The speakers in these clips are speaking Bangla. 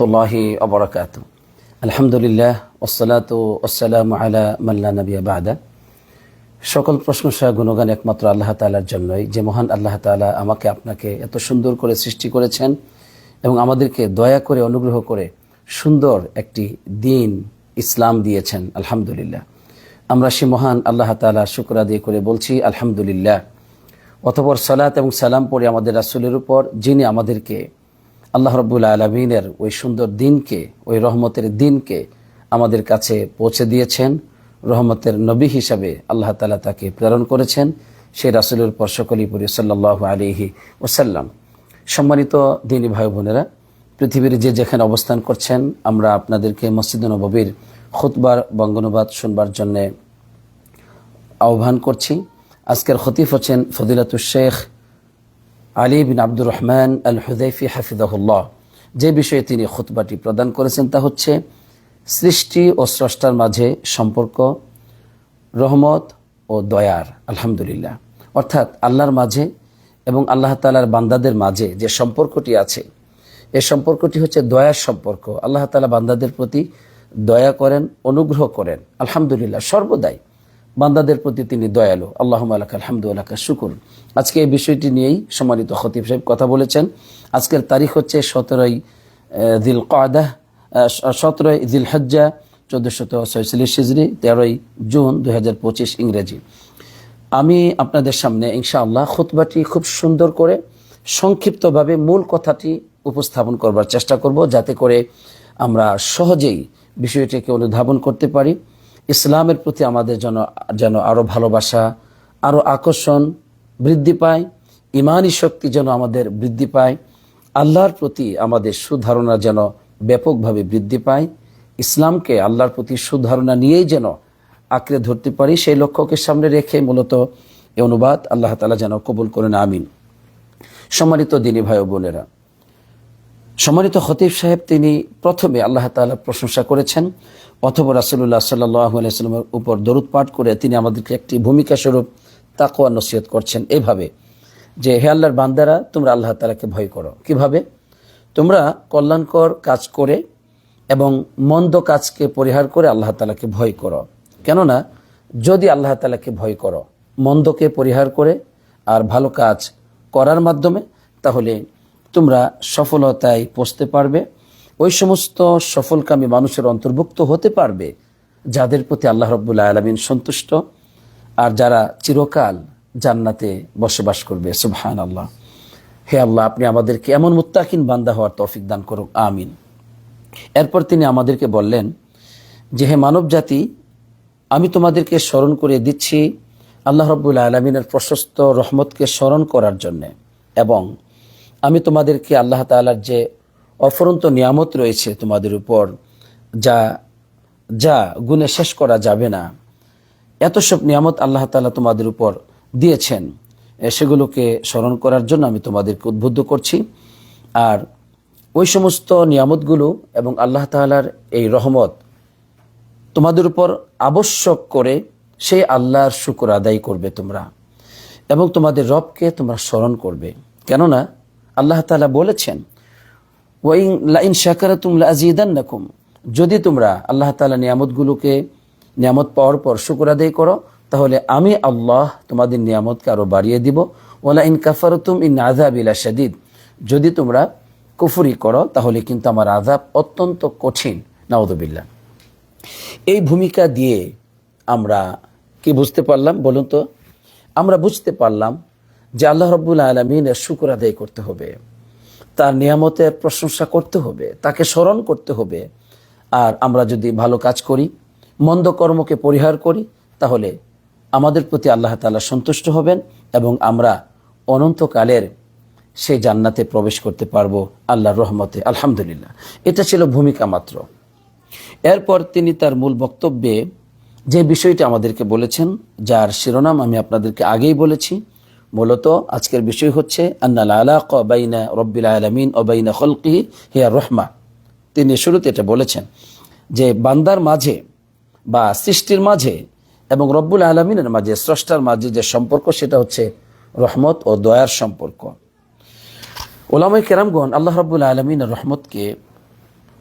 রহমতুল্লাহি অবরাকাত আলহামদুলিল্লাহ ওসালাত ওসালাম আলা মাল্লা নবিয়া বাদা। সকল প্রশংসা, গুণগান একমাত্র আল্লাহ তালার জন্যই। যে মহান আল্লাহ তালা আমাকে আপনাকে এত সুন্দর করে সৃষ্টি করেছেন এবং আমাদেরকে দয়া করে, অনুগ্রহ করে সুন্দর একটি দিন ইসলাম দিয়েছেন। আলহামদুলিল্লাহ। আমরা সে মহান আল্লাহ তালা শুক্রা দিয়ে করে বলছি, আলহামদুলিল্লাহ। অতপর সালাত এবং সালাম পড়ে আমাদের রাসুলের উপর, যিনি আমাদেরকে আল্লাহ রব্বুল আলমিনের ওই সুন্দর দিনকে, ওই রহমতের দিনকে আমাদের কাছে পৌঁছে দিয়েছেন। রহমতের নবী হিসাবে আল্লাহ তালা তাকে প্রেরণ করেছেন। সেই রাসুলের পরি সাল্লাহ আলিহি ওসাল্লাম সম্মানিত দিনী ভাই বোনেরা, পৃথিবীর যে যেখানে অবস্থান করছেন, আমরা আপনাদেরকে মসজিদ নবীর খুতবার, বঙ্গনুবাদ শুনবার জন্যে আহ্বান করছি। আজকের খতিফ হচ্ছেন ফদিলাতুল শেখ আলী বিন আব্দুর রহমান আল হুদাইফি হাফিদাহুল্লাহ যে বিষয়ে তিনি খুতবাটি প্রদান করেছেন তা হচ্ছে, সৃষ্টি ও স্রষ্টার মাঝে সম্পর্ক, রহমত ও দয়ার, আলহামদুলিল্লাহ। অর্থাৎ আল্লাহর মাঝে এবং আল্লাহ তালার বান্দাদের মাঝে যে সম্পর্কটি আছে, এ সম্পর্কটি হচ্ছে দয়ার সম্পর্ক। আল্লাহ তালা বান্দাদের প্রতি দয়া করেন, অনুগ্রহ করেন, আলহামদুলিল্লাহ, সর্বদাই। বান্দাদের প্রতি তিনি দয়ালু। আল্লাহ আলাক আলহামদুল্লাহ শুকুর। আজকে এই বিষয়টি নিয়েই সম্মানিত খতিব সাহেব কথা বলেছেন। আজকের তারিখ হচ্ছে সতেরোই দিল কায়দা সতেরোই দিল হজ্জা চোদ্দশত ছয়চল্লিশ হিজড়ি তেরোই জুন দুই হাজার পঁচিশ ইংরেজি। আমি আপনাদের সামনে ইনশাআল্লাহ খুতবাটি খুব সুন্দর করে সংক্ষিপ্তভাবে মূল কথাটি উপস্থাপন করবার চেষ্টা করব, যাতে করে আমরা সহজেই বিষয়টিকে অনুধাবন করতে পারি। ইসলামের প্রতি আমাদের যেন যেন আরও ভালোবাসা আরও আকর্ষণ বৃদ্ধি পায় ইমানি শক্তি যেন আমাদের বৃদ্ধি পায়, আল্লাহর প্রতি আমাদের সুধারণা যেন ব্যাপকভাবে বৃদ্ধি পায়, ইসলামকে আল্লাহর প্রতি সুধারণা নিয়েই যেন আঁকড়ে ধরতে পারি, সেই লক্ষ্যকে সামনে রেখে মূলত এ অনুবাদ আল্লাহ তালা যেন কবুল করেন, আমিন। সম্মানিত দিনী ভাই বোনেরা, সম্মানিত খতিব সাহেব, তিনি প্রথমে আল্লাহ তালা প্রশংসা করেছেন। অথবা রাসুল্লাহ সাল্লামের উপর দরুদ পাঠ করে তিনি আমাদেরকে একটি ভূমিকা স্বরূপ তাকোয়া নসিহত করছেন এভাবে যে, হে আল্লাহর বান্দারা, তোমরা আল্লাহ তালাকে ভয় করো। কীভাবে? তোমরা কল্যাণকর কাজ করে এবং মন্দ কাজকে পরিহার করে আল্লাহ তালাকে ভয় করো। কেননা, যদি আল্লাহ তালাকে ভয় করো, মন্দকে পরিহার করে আর ভালো কাজ করার মাধ্যমে, তাহলে তোমরা সফলতায় পৌঁছতে পারবে। ওই সমস্ত সফলকামী মানুষের অন্তর্ভুক্ত হতে পারবে যাদের প্রতি আল্লাহ রব্বুল্লাহ আলমিন সন্তুষ্ট আর যারা চিরকাল জান্নাতে বসবাস করবে। সুবহান আল্লাহ হে আল্লাহ, আপনি আমাদেরকে এমন মুত্তাকিন বান্দা হওয়ার তৌফিক দান করুক। আমিন। এরপর তিনি আমাদেরকে বললেন যে, হে মানব জাতি আমি তোমাদেরকে স্মরণ করে দিচ্ছি আল্লাহ রব্বুল্লাহ আলমিনের প্রশস্ত রহমতকে স্মরণ করার জন্যে এবং আমি তোমাদেরকে আল্লাহ তালার যে অফরন্ত নিয়ামত রয়েছে তোমাদের উপর, যা যা গুণে শেষ করা যাবে না। এত সব নিয়ামত আল্লাহ তালা তোমাদের উপর দিয়েছেন। সেগুলোকে স্মরণ করার জন্য আমি তোমাদেরকে উদ্বুদ্ধ করছি। আর ওই সমস্ত নিয়ামতগুলো এবং আল্লাহ তালার এই রহমত তোমাদের উপর আবশ্যক করে সেই আল্লাহর শুকর আদায় করবে তোমরা এবং তোমাদের রবকে তোমরা স্মরণ করবে। কেননা আল্লাহ তালা বলেছেন ওয়াইন লাইন শাকারা তুমলা আজিদান্নাকুম যদি তোমরা আল্লাহ তালা নিয়ামতগুলোকে নিয়ামত পাওয়ার পর শুকুর আদায় করো, তাহলে আমি আল্লাহ তোমাদের নিয়ামতকে আরও বাড়িয়ে দিব। ওলা ইন কাফারতুম ইন আজাব ইলা শাদিদ যদি তোমরা কুফুরি করো, তাহলে কিন্তু আমার আজাব অত্যন্ত কঠিন। নাউদবিল্লা এই ভূমিকা দিয়ে আমরা কি বুঝতে পারলাম বলুন তো? আমরা বুঝতে পারলাম যে আল্লাহ রব্বুল আলমিনের শুকুর আদায় করতে হবে। তার নিয়ামতের প্রশংসা করতে হবে, তাকে স্মরণ করতে হবে। আর আমরা যদি ভালো কাজ করি, মন্দ কর্মকে পরিহার করি, তাহলে আমাদের প্রতি আল্লাহ তালা সন্তুষ্ট হবেন এবং আমরা অনন্তকালের সেই জান্নাতে প্রবেশ করতে পারব আল্লাহর রহমতে। আলহামদুলিল্লাহ। এটা ছিল ভূমিকা মাত্র। এরপর তিনি তার মূল বক্তব্যে যে বিষয়টি আমাদেরকে বলেছেন, যার শিরোনাম আমি আপনাদেরকে আগেই বলেছি মূলত আজকের বিষয় হচ্ছে রহমা। তিনি শুরুতে এটা বলেছেন যে বান্দার মাঝে বা সৃষ্টির মাঝে এবং রব্বুল আলমিনের মাঝে, স্রষ্টার মাঝে যে সম্পর্ক, সেটা হচ্ছে রহমত ও দয়ার সম্পর্ক। ওলামাই কেরামগণ আল্লাহ রব্বুল আলমিনের রহমতকে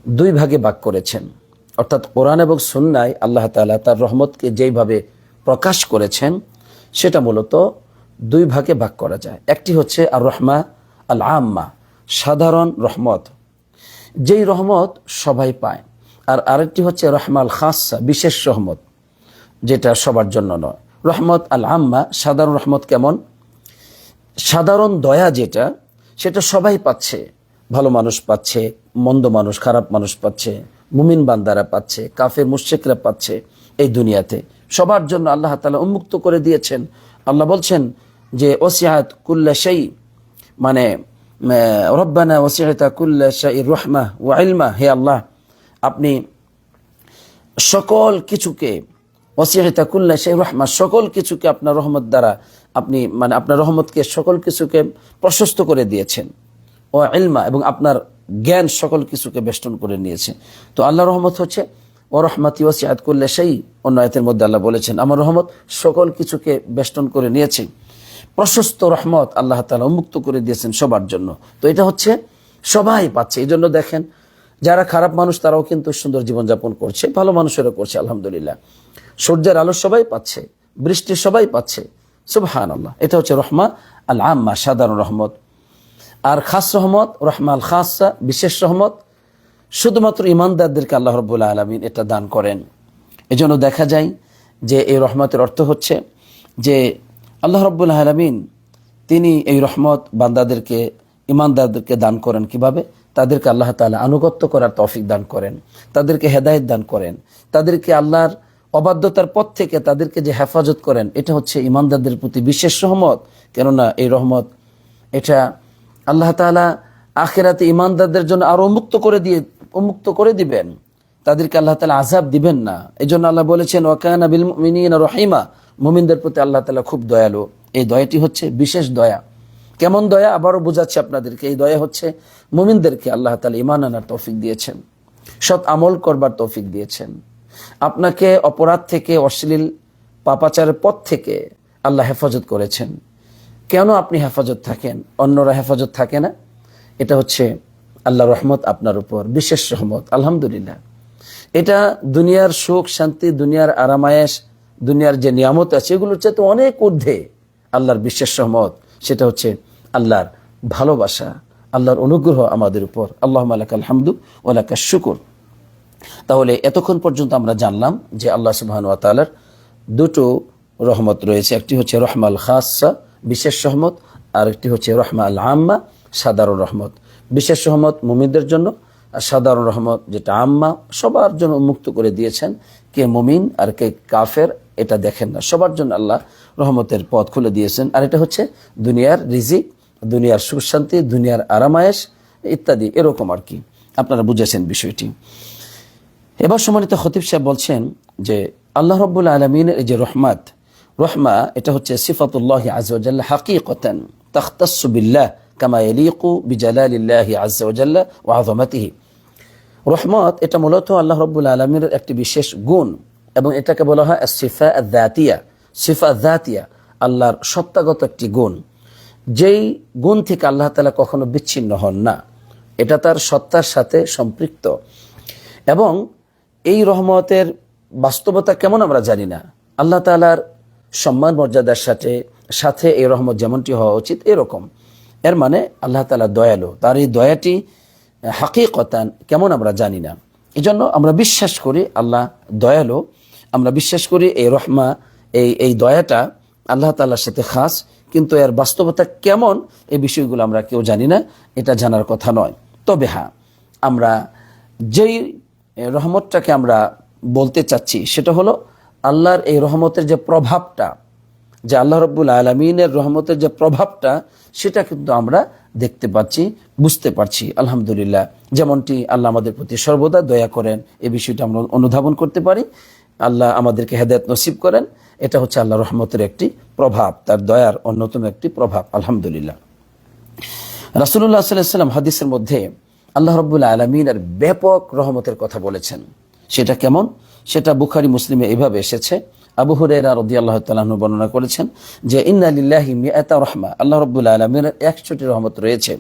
দুই ভাগে ভাগ করেছেন। অর্থাৎ কোরআন এবং সুন্নায় আল্লাহ তাআলা তার রহমতকে যেইভাবে প্রকাশ করেছেন, সেটা মূলত দুই ভাগে ভাগ করা যায়। একটি হচ্ছে আর রহমা আল আম্মা সাধারণ রহমত। যেই রহমত সবাই পায়। আর আরেকটি হচ্ছে রহমাল খাসা বিশেষ রহমত, যেটা সবার জন্য নয়। রহমত আল আম্মা সাধারণ রহমত কেমন? সাধারণ দয়া যেটা, সেটা সবাই পাচ্ছে। ভালো মানুষ পাচ্ছে, মন্দ মানুষ, খারাপ মানুষ পাচ্ছে, মুমিন বান্দারা পাচ্ছে, কাফের মুশেকরা পাচ্ছে এই দুনিয়াতে। সবার জন্য আল্লাহ তালা উন্মুক্ত করে দিয়েছেন। আল্লাহ বলছেন যে ওসিয়াত কুল্লা সেই মানে রব্বানা ওসিয়াতা কুল্লা শাই রহমা ও ইলমা, হে আল্লাহ, আপনি সকল কিছুকে, ওসিয়াতা কুল্লা সেই রহমা, সকল কিছুকে আপনার রহমত দ্বারা আপনি মানে আপনার রহমতকে, সকল কিছুকে প্রশস্ত করে দিয়েছেন। ও ইলমা, এবং আপনার জ্ঞান সকল কিছুকে বেষ্টন করে নিয়েছে। তো আল্লাহ রহমত হচ্ছে, ও রহমাতি ওসিয়াত করলে সেই অন্য আয়াতের মধ্যে আল্লাহ বলেছেন, আমার রহমত সকল কিছুকে বেষ্টন করে নিয়েছে। প্রশস্ত রহমত আল্লাহ তালা উন্মুক্ত করে দিয়েছেন সবার জন্য। তো এটা হচ্ছে সবাই পাচ্ছে এই জন্য দেখেন, যারা খারাপ মানুষ তারাও কিন্তু সুন্দর জীবনযাপন করছে, ভালো মানুষেরা করছে, আলহামদুলিল্লাহ। সূর্যের আলো সবাই পাচ্ছে, বৃষ্টি সবাই পাচ্ছে সুবহান আল্লাহ এটা হচ্ছে রহমা আল আম্মা সাধারণ রহমত। আর খাস রহমত, রহমা আল খাসা বিশেষ রহমত, শুধুমাত্র ইমানদারদেরকে আল্লাহ রব্বুল্লাহ আলমিন এটা দান করেন। এজন্য দেখা যায় যে এই রহমতের অর্থ হচ্ছে যে আল্লাহ রব্বুল্লাহ আলমিন তিনি এই রহমত বান্দাদেরকে ইমানদারদেরকে দান করেন কীভাবে? তাদেরকে আল্লাহ তাআলা আনুগত্য করার তৌফিক দান করেন, তাদেরকে হেদায়েত দান করেন, তাদেরকে আল্লাহর অবাধ্যতার পথ থেকে তাদেরকে যে হেফাজত করেন, এটা হচ্ছে ইমানদারদের প্রতি বিশেষ রহমত। কেননা এই রহমত, এটা আল্লাহ তাআলা আখেরাতে ইমানদারদের জন্য আরও উন্মুক্ত করে দিয়ে, উন্মুক্ত করে দিবেন। তাদেরকে আল্লাহ তালা আজাব দিবেন না। এই জন্য আল্লাহ বলেছেন ওয়াকানা বিল মুমিনিনা রহিমা। মুমিনদের প্রতি আল্লাহ তালা খুব দয়ালু। এই দয়াটি হচ্ছে বিশেষ দয়া। কেমন দয়া? আবারও বোঝাচ্ছি আপনাদেরকে। এই দয়া হচ্ছে মুমিনদেরকে আল্লাহ তালা ইমান আনার তৌফিক দিয়েছেন। সৎ আমল করবার তৌফিক দিয়েছেন। আপনাকে অপরাধ থেকে, অশ্লীল পাপাচারের পথ থেকে আল্লাহ হেফাজত করেছেন। কেন আপনি হেফাজত থাকেন? অন্যরা হেফাজত থাকে না। এটা হচ্ছে আল্লাহ রহমত আপনার উপর। বিশেষ রহমত। আলহামদুলিল্লাহ। এটা দুনিয়ার সুখ, শান্তি, দুনিয়ার আরামায়েশ দুনিয়ার যে নিয়ামত আছে এগুলোর চেয়ে তো অনেক ঊর্ধ্বে আল্লাহর বিশেষ সহমত সেটা হচ্ছে আল্লাহর ভালোবাসা, আল্লাহর অনুগ্রহ আমাদের উপর। আল্লাহ আলাক আলহামদু ওলাকা শুকুর। তাহলে এতক্ষণ পর্যন্ত আমরা জানলাম যে আল্লাহ সুবহান ওয়া দুটো রহমত রয়েছে। একটি হচ্ছে রহমাল খাসা বিশেষ রহমত, আর একটি হচ্ছে রহমা আল আম্মা সাধারণ রহমত। বিশেষ রহমত মুমিনদের জন্য, আর সাধারণ রহমত যেটা আম্মা সবার জন্য উন্মুক্ত করে দিয়েছেন, কে মুমিন আর কে কাফের। এটা দেখেন না। সবার জন্য আল্লাহ রহমতের পথ খুলে দিয়েছেন। আর এটা হচ্ছে দুনিয়ার রিজিক, দুনিয়ার সুখ শান্তি, দুনিয়ার আরামায়েশ ইত্যাদি, এরকম আর কি। আপনারা বুঝেছেন বিষয়টি। এবার সম্মানিত খতিব সাহেব বলছেন যে, আল্লাহ রব্বুল আলমিনের যে রহমাত, রহমা, এটা হচ্ছে সিফাতুল্লাহ আজাল্লাহ হাকিকতান তাখতাসু বিল্লাহ কামা ইয়ালিকু বিজালালিল্লাহি ওয়া আযমাতিহি। রহমত, এটা মূলত আল্লাহ রব্বুল আলমীর একটি বিশেষ গুণ। এবং এটাকে বলা হয় সিফা দাতিয়া সিফা দাতিয়া আল্লাহর সত্তাগত একটি গুণ। যেই গুণ থেকে আল্লাহ তালা কখনো বিচ্ছিন্ন হন না, এটা তার সত্তার সাথে সম্পৃক্ত। এবং এই রহমতের বাস্তবতা কেমন আমরা জানি না। আল্লাহ তালার সম্মান মর্যাদার সাথে সাথে এই রহমত যেমনটি হওয়া উচিত, এরকম। এর মানে আল্লাহ তালা দয়ালু, তার এই দয়াটি হাকিকতান কেমন আমরা জানি না। এই জন্য আমরা বিশ্বাস করি আল্লাহ দয়ালু আমরা বিশ্বাস করি এই রহমা, এই এই দয়াটা আল্লাহ তালার সাথে খাস, কিন্তু এর বাস্তবতা কেমন এই বিষয়গুলো আমরা কেউ জানি না, এটা জানার কথা নয়। তবে হ্যাঁ আমরা যেই রহমতটাকে আমরা বলতে চাচ্ছি, সেটা হলো আল্লাহর এই রহমতের যে প্রভাবটা, যে আল্লাহ রব্বুল আলমিনের রহমতের যে প্রভাবটা, সেটা কিন্তু আমরা দেখতে পাচ্ছি, বুঝতে পারছি। আলহামদুলিল্লাহ, যেমনটি আল্লাহ আমাদের প্রতি সর্বদা দয়া করেন এই বিষয়টা আমরা অনুধাবন করতে পারি। আল্লাহ আমাদেরকে হেদায়ত নসিব করেন। এটা হচ্ছে আল্লাহ রহমতের একটি প্রভাব, তার দয়ার অন্যতম একটি প্রভাব। আলহামদুলিল্লাহ। রাসুল্লাহ সাল্লাম হাদিসের মধ্যে আল্লাহ রবুল্লা আলমিনের ব্যাপক রহমতের কথা বলেছেন। সেটা কেমন? সেটা বুখারি, মুসলিমে এভাবে এসেছে। আবু হুরেরা রদি আল্লাহ তালাহন বর্ণনা করেছেন যে ইন্নালিল্লাহি মিয়াতা রহমা। আল্লাহ রব্বুল্লা আলমিনের একশোটি রহমত রয়েছে।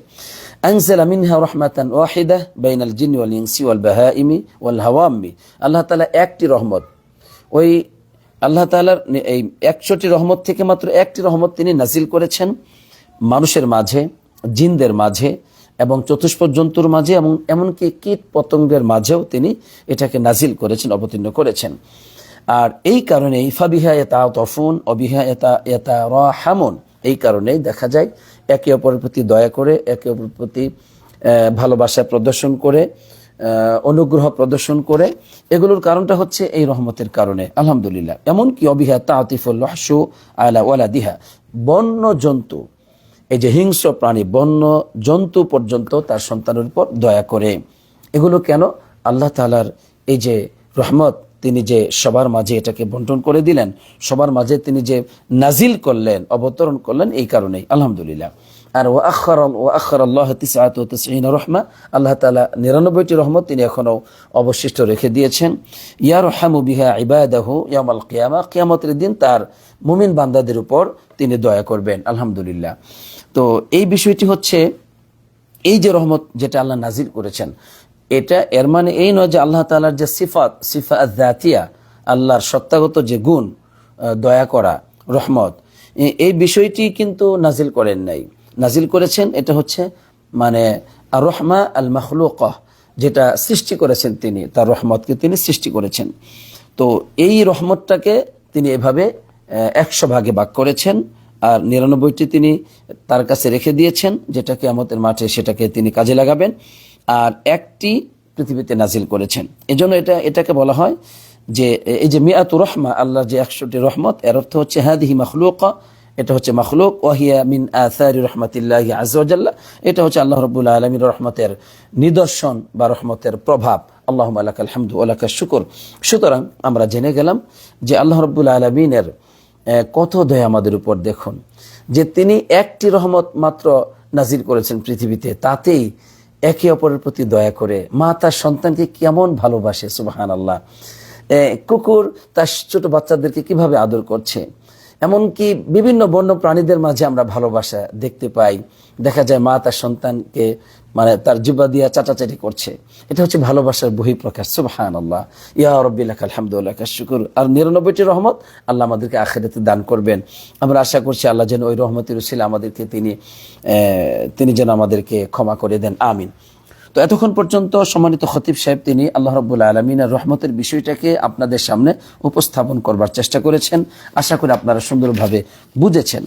আংসেল আমিনহা রহমাতান ওয়াহিদাহ বাইনাল জিন ওয়াল ইংসি ওয়াল বাহাইমি ওয়াল আল্লাহ তালা একটি রহমত ওই আল্লাহ তাআলার নি- এই একশোটি রহমত থেকে মাত্র একটি রহমত তিনি নাজিল করেছেন মানুষের মাঝে, জিনদের মাঝে এবং চতুষ্পদ জন্তুর মাঝে এবং এমনকি কীট পতঙ্গের মাঝেও তিনি এটাকে নাজিল করেছেন, অবতীর্ণ করেছেন। আর এই কারণে ইফাবিহা এতা তফুন অবিহা এতা এতা রাহামুন এই কারণেই দেখা যায় একে অপরের প্রতি দয়া করে, একে অপরের প্রতি ভালোবাসা প্রদর্শন করে অনুগ্রহ প্রদর্শন করে। এগুলোর কারণটা হচ্ছে এই রহমতের কারণে। আলহামদুলিল্লাহ। এমনকি অবিহা তাতিফুল হাসু আলা ওয়ালা দিহা বন্য জন্তু, এই যে হিংস্র প্রাণী, বন্য জন্তু পর্যন্ত তার সন্তানের উপর দয়া করে। এগুলো কেন? আল্লাহ তালার এই যে রহমত, তিনি যে সবার মাঝে এটাকে বন্টন করে দিলেন, সবার মাঝে তিনি যে নাজিল করলেন, অবতরণ করলেন, এই কারণেই। আলহামদুলিল্লাহ। আর ও আখর ও আখর আল্লাহ তিসাত রহমা। আল্লাহ তালা নিরানব্বইটি রহমত তিনি এখনও অবশিষ্ট রেখে দিয়েছেন। ইয়ার রহামু বিহা ইবাদাহু ইয়ামাল কিয়ামা। কিয়ামতের দিন তার মুমিন বান্দাদের উপর তিনি দয়া করবেন। আলহামদুলিল্লাহ। তো এই বিষয়টি হচ্ছে, এই যে রহমত যেটা আল্লাহ নাজিল করেছেন, এটা এর মানে এই নয় যে আল্লাহ তালার যে সিফাত, সিফা জাতিয়া আল্লাহর সত্তাগত যে গুণ দয়া করা, রহমত এই বিষয়টি কিন্তু নাজিল করেন নাই। নাজিল করেছেন, এটা হচ্ছে মানে রহমা আল মখলুকহ যেটা সৃষ্টি করেছেন তিনি, তার রহমতকে তিনি সৃষ্টি করেছেন। তো এই রহমতটাকে তিনি এভাবে একশো ভাগে ভাগ করেছেন, আর নিরানব্বইটি তিনি তার কাছে রেখে দিয়েছেন যেটাকে আমাদের মাঠে সেটাকে তিনি কাজে লাগাবেন, আর একটি পৃথিবীতে নাজিল করেছেন। এজন্য এটা, এটাকে বলা হয় যে, এই যে মিয়াতু রহমা আল্লাহ যে একশোটি রহমত, এর অর্থ হচ্ছে হ্যাঁ হাদিহি মখলুকা এটা হচ্ছে মখলুক, ওয়াহিয়া মিন আসারি রহমতিল্লাহ আজাল্লাহ এটা হচ্ছে আল্লাহ রবুল্লা আলমীর রহমতের নিদর্শন বা রহমতের প্রভাব। আল্লাহ আল্লাহ আলহামদু আল্লাহ শুকুর। সুতরাং আমরা জেনে গেলাম যে আল্লাহ রব্বুল আলমিনের কত দয়া আমাদের উপর দেখুন। যে তিনি একটি রহমত মাত্র নাজির করেছেন পৃথিবীতে, তাতেই একে অপরের প্রতি দয়া করে মা তার সন্তানকে কেমন ভালোবাসে সুবাহান আল্লাহ কুকুর তার ছোট বাচ্চাদেরকে কীভাবে আদর করছে? এমনকি বিভিন্ন বন্য প্রাণীদের মাঝে আমরা ভালোবাসা দেখতে পাই। দেখা যায় মা তার সন্তানকে মানে তার জিব্বা দিয়া চাটাচাটি করছে। এটা হচ্ছে ভালোবাসার বহিঃপ্রকাশ। সুবহান আল্লাহ ইয়া রব্বিল্লাহ আলহামদুলিল্লাহ শুকুর। আর নিরানব্বইটি রহমত আল্লাহ আমাদেরকে আখেরাতে দান করবেন। আমরা আশা করছি আল্লাহ যেন ওই রহমতের উসিলে আমাদেরকে তিনি তিনি যেন আমাদেরকে ক্ষমা করে দেন। আমিন। তো এতক্ষণ পর্যন্ত সম্মানিত খতিব সাহেব, তিনি আল্লাহ রব্বুল আলমিনের রহমতের বিষয়টাকে আপনাদের সামনে উপস্থাপন করবার চেষ্টা করেছেন। আশা করি আপনারা সুন্দরভাবে বুঝেছেন।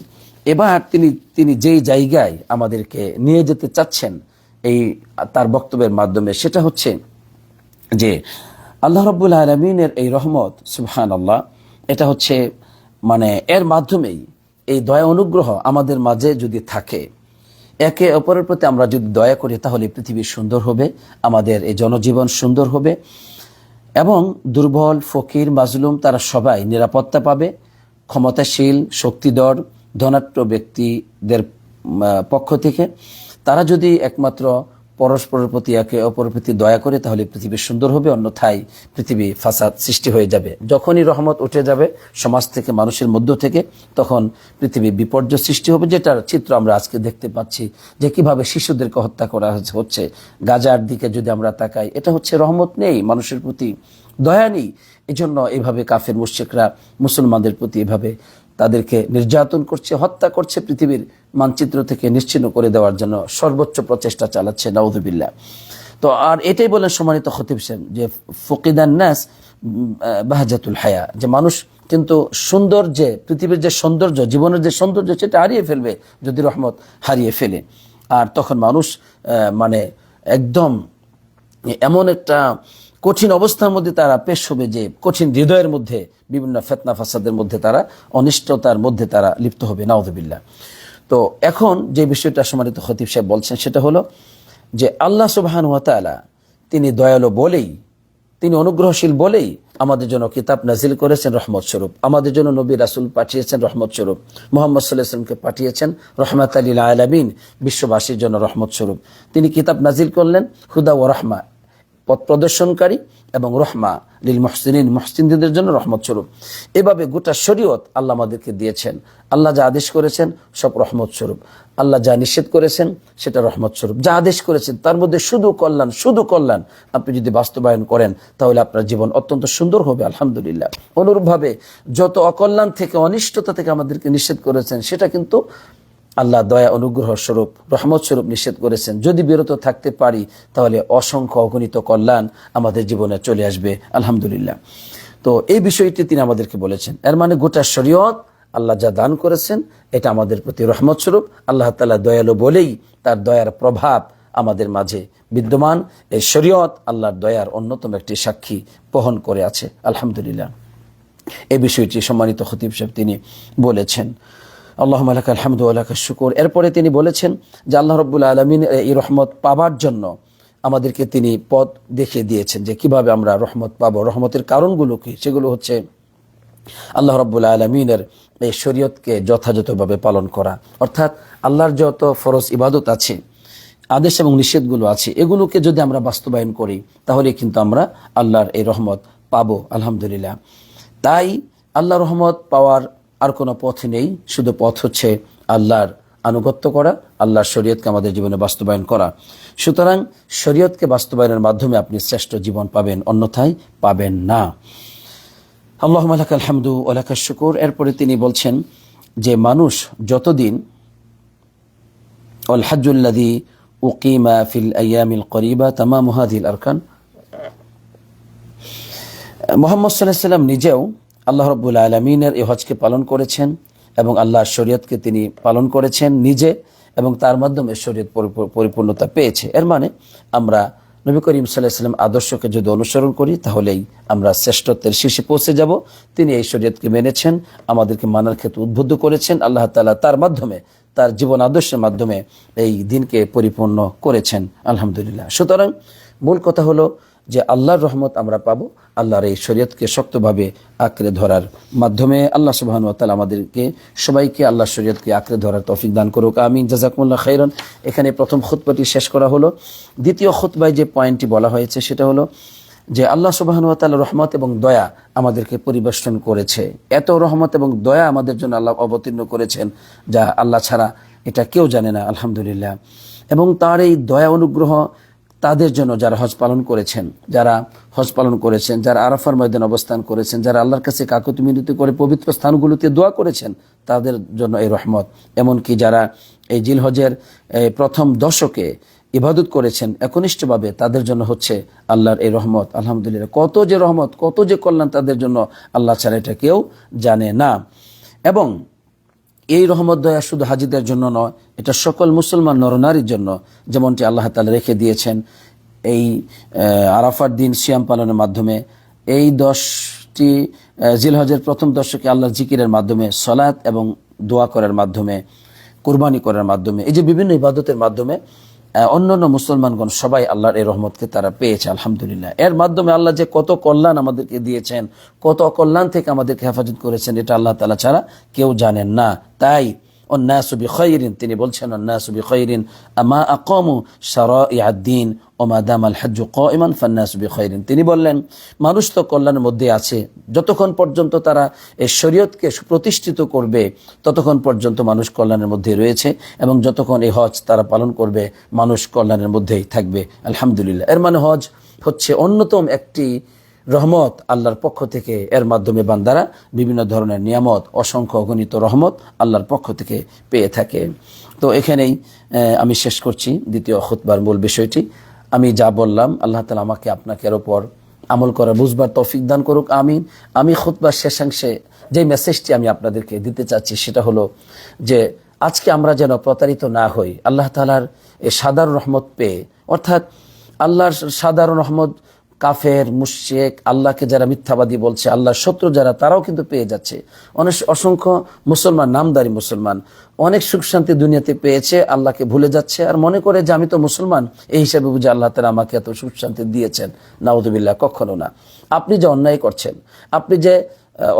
এবার তিনি তিনি যেই জায়গায় আমাদেরকে নিয়ে যেতে চাচ্ছেন, এই তার বক্তব্যের মাধ্যমে, সেটা হচ্ছে যে আল্লাহ রব্বুল আলমিনের এই রহমত সুবহান আল্লাহ এটা হচ্ছে মানে এর মাধ্যমেই এই দয়া অনুগ্রহ আমাদের মাঝে যদি থাকে একে অপরের প্রতি আমরা যদি দয়া করি, তাহলে পৃথিবী সুন্দর হবে, আমাদের এই জনজীবন সুন্দর হবে এবং দুর্বল, ফকির, মাজলুম তারা সবাই নিরাপত্তা পাবে, ক্ষমতাশীল, শক্তিধর ধনাট্য ব্যক্তিদের পক্ষ থেকে। তারা যদি একমাত্র পরস্পরের প্রতি একে অপরের প্রতি দয়া করে তাহলে পৃথিবী সুন্দর হবে, অন্যথায় পৃথিবী ফাসাদ সৃষ্টি হয়ে যাবে। যখনই রহমত উঠে যাবে সমাজ থেকে, মানুষের মধ্য থেকে, তখন পৃথিবী বিপর্যয় সৃষ্টি হবে, যেটার চিত্র আমরা আজকে দেখতে পাচ্ছি যে কীভাবে শিশুদেরকে হত্যা করা হচ্ছে। গাজার দিকে যদি আমরা তাকাই, এটা হচ্ছে রহমত নেই, মানুষের প্রতি দয়া নেই। এজন্য এভাবে কাফের মুশ্রিকরা, মুসলমানদের প্রতি এভাবে তাদেরকে নির্যাতন করছে হত্যা করছে পৃথিবীর মানচিত্র থেকে নিশ্চিন্ন করে দেওয়ার জন্য সর্বোচ্চ প্রচেষ্টা চালাচ্ছে নাউদুবিল্লাহ তো আর এটাই বলেন সম্মানিত খতিব সেন যে ফকিদান উম, বাহাজাতুল হায়া যে মানুষ কিন্তু সৌন্দর্য যে পৃথিবীর যে সৌন্দর্য জীবনের যে সৌন্দর্য সেটা হারিয়ে ফেলবে যদি রহমত হারিয়ে ফেলে। আর তখন মানুষ মানে একদম এমন একটা কঠিন অবস্থার মধ্যে তারা পেশ হবে যে কঠিন হৃদয়ের মধ্যে, বিভিন্ন ফেতনা ফাসাদের মধ্যে তারা, অনিষ্টতার মধ্যে তারা লিপ্ত হবে নাউদুবিল্লাহ তো এখন যে বিষয়টা সম্মানিত খতিব সাহেব বলছেন সেটা হলো যে আল্লাহ সুবাহান ওয়াতালা তিনি দয়ালু বলেই, তিনি অনুগ্রহশীল বলেই আমাদের জন্য কিতাব নাজিল করেছেন রহমত স্বরূপ। আমাদের জন্য নবী রাসুল পাঠিয়েছেন রহমত স্বরূপ। মোহাম্মদ সাল্লাহ ইসলামকে পাঠিয়েছেন রহমত আলী আলমিন, বিশ্ববাসীর জন্য রহমত স্বরূপ। তিনি কিতাব নাজিল করলেন, হুদা ও রহমা। পথ প্রদর্শনকারী এবং রহমা লিল মহসিন মহসিনদের জন্য রহমত স্বরূপ এভাবে গোটা শরীয়ত আল্লাহ আমাদেরকে দিয়েছেন। আল্লাহ যা আদেশ করেছেন, সব রহমত স্বরূপ আল্লাহ যা নিষেধ করেছেন, সেটা রহমত স্বরূপ যা আদেশ করেছেন, তার মধ্যে শুধু কল্যাণ শুধু কল্যাণ আপনি যদি বাস্তবায়ন করেন, তাহলে আপনার জীবন অত্যন্ত সুন্দর হবে, আলহামদুলিল্লাহ। অনুরূপভাবে যত অকল্যাণ থেকে, অনিষ্টতা থেকে আমাদেরকে নিষেধ করেছেন, সেটা কিন্তু আল্লাহ দয়া অনুগ্রহ স্বরূপ, রহমত স্বরূপ নিষেধ করেছেন। যদি বিরত থাকতে পারি, তাহলে অসংখ্য অগণিত কল্যাণ আমাদের জীবনে চলে আসবে। আলহামদুলিল্লাহ। তো এই বিষয়টি তিনি আমাদেরকে বলেছেন। এর মানে গোটা শরীয়ত আল্লাহ যা দান করেছেন, এটা আমাদের প্রতি রহমত স্বরূপ। আল্লাহ তালা দয়ালু বলেই তার দয়ার প্রভাব আমাদের মাঝে বিদ্যমান। এই শরীয়ত আল্লাহর দয়ার অন্যতম একটি সাক্ষী বহন করে আছে। আলহামদুলিল্লাহ। এই বিষয়টি সম্মানিত খতিব সাহেব তিনি বলেছেন। আল্লাহ আলাক আলহামদু আলাক শুকুর। এরপরে তিনি বলেছেন যে আল্লাহ রব্বুল আলমিন এই রহমত পাবার জন্য আমাদেরকে তিনি পথ দেখিয়ে দিয়েছেন যে কীভাবে আমরা রহমত পাবো। রহমতের কারণগুলো কি? সেগুলো হচ্ছে আল্লাহ রব্বুল আলমিনের এই শরীয়তকে যথাযথভাবে পালন করা। অর্থাৎ আল্লাহর যত ফরজ ইবাদত আছে, আদেশ এবং নিষেধগুলো আছে, এগুলোকে যদি আমরা বাস্তবায়ন করি, তাহলে কিন্তু আমরা আল্লাহর এই রহমত পাবো, আলহামদুলিল্লাহ। তাই আল্লাহ রহমত পাওয়ার আর কোনো পথ নেই। শুধু পথ হচ্ছে আল্লাহর আনুগত্য করা, আল্লাহর শরীয়তকে আমাদের জীবনে বাস্তবায়ন করা। সুতরাং শরীয়তকে বাস্তবায়নের মাধ্যমে আপনি শ্রেষ্ঠ জীবন পাবেন, অন্যথায় পাবেন না। আল্লাহ আলাক আলহামদু আলাকা শুকুর। এরপরে তিনি বলছেন যে, মানুষ যতদিন অল হাজুল্লাদি উকিমা ফিল আয়ামিল করিবা তামা মুহাদিল আরকান, মোহাম্মদ সাল্লাহ সাল্লাম নিজেও আল্লাহ রব্বুল আলমিনের এই হজকে পালন করেছেন এবং আল্লাহর শরীয়তকে তিনি পালন করেছেন নিজে এবং তার মাধ্যমে শরীয়ত পরিপূর্ণতা পেয়েছে। এর মানে আমরা নবী করিম সাল্লাহ সাল্লাম আদর্শকে যদি অনুসরণ করি, তাহলেই আমরা শ্রেষ্ঠত্বের শীর্ষে পৌঁছে যাব। তিনি এই শরীয়তকে মেনেছেন, আমাদেরকে মানার ক্ষেত্রে উদ্বুদ্ধ করেছেন। আল্লাহ তালা তার মাধ্যমে, তার জীবন আদর্শের মাধ্যমে এই দিনকে পরিপূর্ণ করেছেন। আলহামদুলিল্লাহ। সুতরাং মূল কথা হলো যে আল্লাহর রহমত আমরা পাবো, আল্লাহর এই শরীয়তকে শক্তভাবে আঁকড়ে ধরার মাধ্যমে আল্লাহ সুবাহন তালা আমাদেরকে, সবাইকে আল্লাহ শরীয়তকে আঁকড়ে ধরার তৌফিক দান করুক, আমিন জাজাকুল্লাহ খাইরন। এখানে প্রথম খুতবাটি শেষ করা হলো। দ্বিতীয় খুতবায় যে পয়েন্টটি বলা হয়েছে সেটা হলো যে আল্লাহ সুবাহন তাল্লাহ রহমত এবং দয়া আমাদেরকে পরিবেষ্টন করেছে। এত রহমত এবং দয়া আমাদের জন্য আল্লাহ অবতীর্ণ করেছেন যা আল্লাহ ছাড়া এটা কেউ জানে না, আলহামদুলিল্লাহ। এবং তার এই দয়া অনুগ্রহ তাদের জন্য যারা হজ পালন করেছেন, যারা হজ পালন করেছেন, যারা আরাফার ময়দান অবস্থান করেছেন, যারা আল্লাহর কাছে কাকুতি মিনতি করে পবিত্র স্থানগুলোতে দোয়া করেছেন, তাদের জন্য এই রহমত। এমনকি যারা এই জিল হজের প্রথম দশকে ইবাদত করেছেন, একনিষ্ঠভাবে তাদের জন্য হচ্ছে আল্লাহর এই রহমত। আলহামদুলিল্লাহ, কত যে রহমত, কত যে কল্যাণ তাদের জন্য আল্লাহ ছাড়া এটা কেউ জানে না। এবং এই রহমত দয়া শুধু হাজিদের জন্য নয়, এটা সকল মুসলমান নরনারীর জন্য, যেমনটি আল্লাহ তালা রেখে দিয়েছেন এই আরাফার দিন সিয়াম পালনের মাধ্যমে। এই দশটি জিলহজের প্রথম দশকে আল্লাহ জিকিরের মাধ্যমে, সলাৎ এবং দোয়া করার মাধ্যমে, কোরবানি করার মাধ্যমে, এই যে বিভিন্ন ইবাদতের মাধ্যমে আহ, অন্যান্য মুসলমানগণ সবাই আল্লাহর এই রহমতকে তারা পেয়েছে আলহামদুলিল্লাহ। এর মাধ্যমে আল্লাহ যে কত কল্যাণ আমাদেরকে দিয়েছেন কত কল্যাণ থেকে আমাদেরকে হেফাজত করেছেন এটা আল্লাহ তালা ছাড়া কেউ জানেন না। তাই তিনি বলছেন ফান্নাসুবি খৈরিন তিনি বললেন, মানুষ তো কল্যাণের মধ্যে আছে, যতক্ষণ পর্যন্ত তারা এই শরীয়তকে প্রতিষ্ঠিত করবে, ততক্ষণ পর্যন্ত মানুষ কল্যাণের মধ্যে রয়েছে, এবং যতক্ষণ এই হজ তারা পালন করবে, মানুষ কল্যাণের মধ্যেই থাকবে, আলহামদুলিল্লাহ। এর মানে হজ হচ্ছে অন্যতম একটি রহমত আল্লাহর পক্ষ থেকে এর মাধ্যমে বান্দারা বিভিন্ন ধরনের নিয়ামত, অসংখ্য অগণিত রহমত আল্লাহর পক্ষ থেকে পেয়ে থাকে। তো এখানেই আমি শেষ করছি দ্বিতীয় খুতবার মূল বিষয়টি। আমি যা বললাম, আল্লাহ তালা আমাকে আপনাকে এর ওপর আমল করা বুঝবার তৌফিক দান করুক আমি আমি খুতবার শেষাংশে যে মেসেজটি আমি আপনাদেরকে দিতে চাচ্ছি সেটা হলো যে, আজকে আমরা যেন প্রতারিত না হই, আল্লাহ তালার এই সাধারণ রহমত পেয়ে, অর্থাৎ আল্লাহর সাধারণ রহমত কাফের মুশেক আল্লাহকে যারা মিথ্যাবাদী বলছে আল্লাহ শত্রু যারা, তারাও কিন্তু পেয়ে যাচ্ছে। অনেক অসংখ্য মুসলমান, নামদারি মুসলমান, অনেক সুখ শান্তি দুনিয়াতে পেয়েছে, আল্লাহকে ভুলে যাচ্ছে। আর মনে করে যে আমি তো মুসলমান, এই হিসাবে বুঝে আল্লাহ তালা আমাকে এত সুখ শান্তি দিয়েছেন। নাউদুবিল্লাহ কখনো না। আপনি যে অন্যায় করছেন, আপনি যে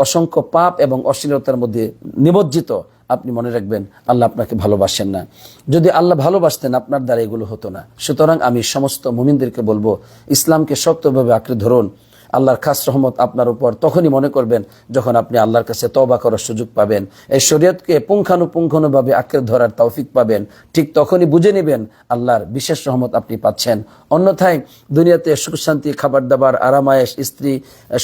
অসংখ্য পাপ এবং অশ্লীলতার মধ্যে নিমজ্জিত আপনি মনে রাখবেন, আল্লাহ আপনাকে ভালোবাসেন না। যদি আল্লাহ ভালোবাসতেন, আপনার দ্বারা এগুলো হতো না। সুতরাং আমি সমস্ত মুমিনদেরকে বলব, ইসলামকে শক্তভাবে আঁকড়ে ধরুন। আল্লাহর খাস রহমত আপনার উপর। তখনই মনে করবেন, যখন আপনি আল্লাহর কাছে তবা করার সুযোগ পাবেন। এই শরীয়তকে পুঙ্খানুপুঙ্খানুভাবে আঁকড়ে ধরার তৌফিক পাবেন। ঠিক তখনই বুঝে নেবেন, আল্লাহর বিশেষ রহমত আপনি পাচ্ছেন। অন্যথায় দুনিয়াতে সুখ শান্তি খাবার দাবার আরামায়েশ, স্ত্রী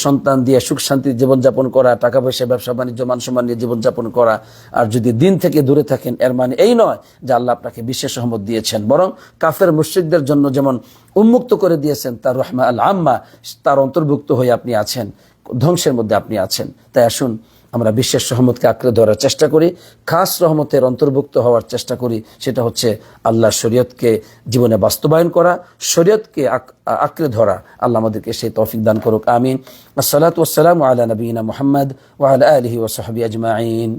সন্তান দিয়ে সুখ শান্তি জীবনযাপন করা টাকা পয়সা ব্যবসা, বাণিজ্য মান সম্মান নিয়ে জীবনযাপন করা, আর যদি দিন থেকে দূরে থাকেন, এর মানে এই নয় যে আল্লাহ আপনাকে বিশেষ সহমত দিয়েছেন। বরং কাফের মুশ্রিকদের জন্য যেমন উন্মুক্ত করে দিয়েছেন, তার রহমা আল আম্মা তার অন্তর্ভুক্ত হয়ে আপনি আছেন, ধ্বংসের মধ্যে আপনি আছেন। তাই আসুন আমরা বিশ্বের সহমতকে আঁকড়ে ধরার চেষ্টা করি। খাস রহমতের অন্তর্ভুক্ত হওয়ার চেষ্টা করি, সেটা হচ্ছে আল্লাহ শরীয়তকে জীবনে বাস্তবায়ন করা, শরীয়তকে আঁকড়ে ধরা। আল্লাহ আমাদেরকে সেই তৌফিক দান করুক, আমিন। আসসালাত আল্লাহ আলা নবীনা মোহাম্মদ ওয়াল আলহি ওসহাবি আজমাইন।